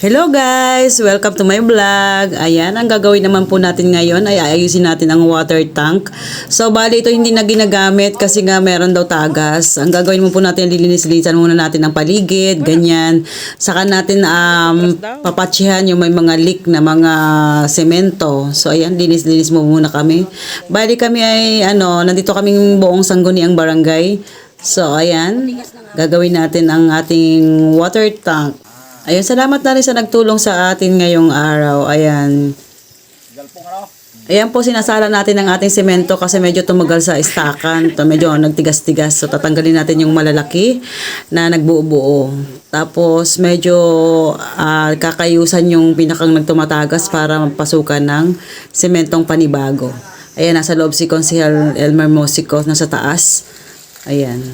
Hello guys! Welcome to my vlog. Ayan, ang gagawin naman po natin ngayon ay ayusin natin ang water tank. So, bali ito hindi na ginagamit kasi nga meron daw tagas. Ang gagawin mo po natin, lilinis-linisan muna natin ang paligid, ganyan. Saka natin um, papatsihan yung may mga leak na mga semento. So, ayan, linis-linis mo muna kami. Bali kami ay, ano, nandito kaming buong sangguniang barangay. So, ayan, gagawin natin ang ating water tank. Ayun, salamat na rin sa nagtulong sa atin ngayong araw. Ayan. Ayan po, sinasala natin ang ating semento kasi medyo tumagal sa istakan. To, medyo nagtigas-tigas. So, tatanggalin natin yung malalaki na nagbuo-buo. Tapos, medyo ah, kakayusan yung pinakang nagtumatagas para mapasukan ng sementong panibago. Ayan, nasa loob si Consihal Elmer Mosico, nasa taas. Ayan.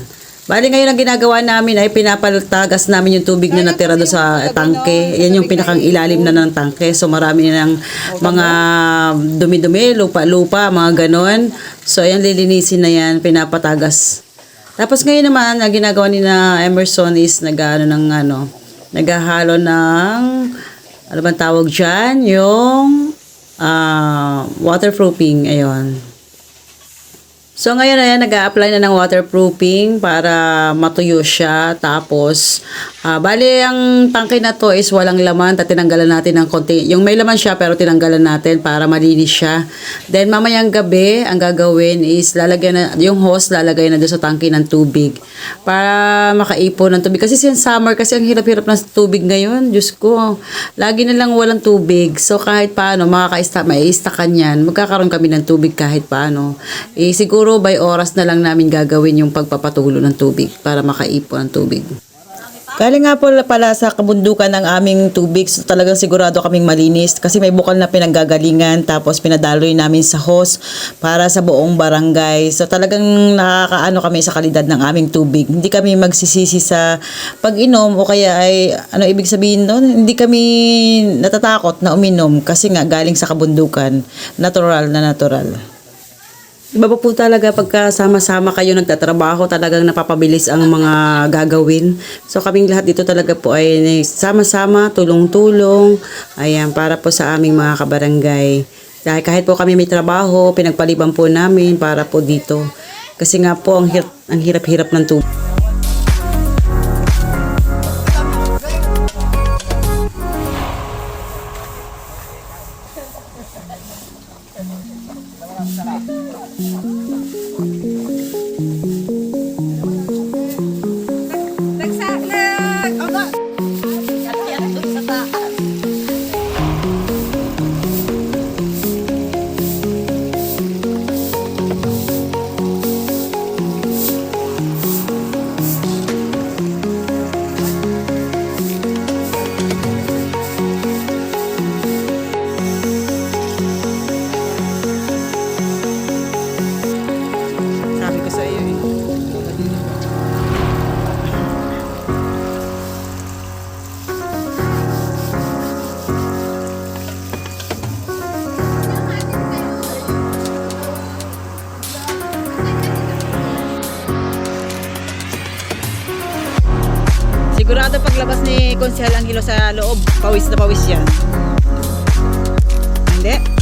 Bali ngayon ang ginagawa namin ay pinapaltagas namin yung tubig na natira doon sa tangke. Yan yung pinakang ilalim na ng tangke. So marami na ng mga dumi-dumi, lupa-lupa, mga ganon. So ayan, lilinisin na yan, pinapatagas. Tapos ngayon naman, ang ginagawa ni na Emerson is nag-ano ng ano, naghahalo ng, ano bang tawag dyan? Yung ah, waterproofing, ayun. So ngayon ayan, nag-a-apply na ng waterproofing para matuyo siya. Tapos, ah bali ang tangke na to is walang laman. At tinanggalan natin ng konti. Yung may laman siya pero tinanggalan natin para malinis siya. Then mamayang gabi, ang gagawin is lalagyan na, yung hose lalagay na doon sa tangke ng tubig. Para makaipon ng tubig. Kasi since summer, kasi ang hirap-hirap ng tubig ngayon. Diyos ko, lagi na lang walang tubig. So kahit paano, makaka-ista, maiistakan yan. Magkakaroon kami ng tubig kahit paano. Eh, siguro by oras na lang namin gagawin yung pagpapatulo ng tubig para makaipon ng tubig. Galing nga po pala sa kabundukan ng aming tubig, so talagang sigurado kaming malinis kasi may bukal na pinanggagalingan tapos pinadaloy namin sa hose para sa buong barangay. So talagang nakakaano kami sa kalidad ng aming tubig. Hindi kami magsisisi sa pag-inom o kaya ay ano ibig sabihin doon, hindi kami natatakot na uminom kasi nga galing sa kabundukan, natural na natural. Iba po talaga pagka sama-sama kayo nagtatrabaho, talagang napapabilis ang mga gagawin. So kaming lahat dito talaga po ay sama-sama, tulong-tulong, ayan, para po sa aming mga kabarangay. Dahil kahit po kami may trabaho, pinagpaliban po namin para po dito. Kasi nga po, ang, ang hirap-hirap ng tubig. Ni Konsehal Angelo sa loob, pawis na pawis yan. Hindi?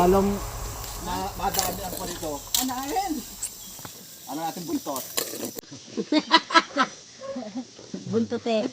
Lalong ma madami ang panito. Ano rin? Ano natin buntot? Buntot eh.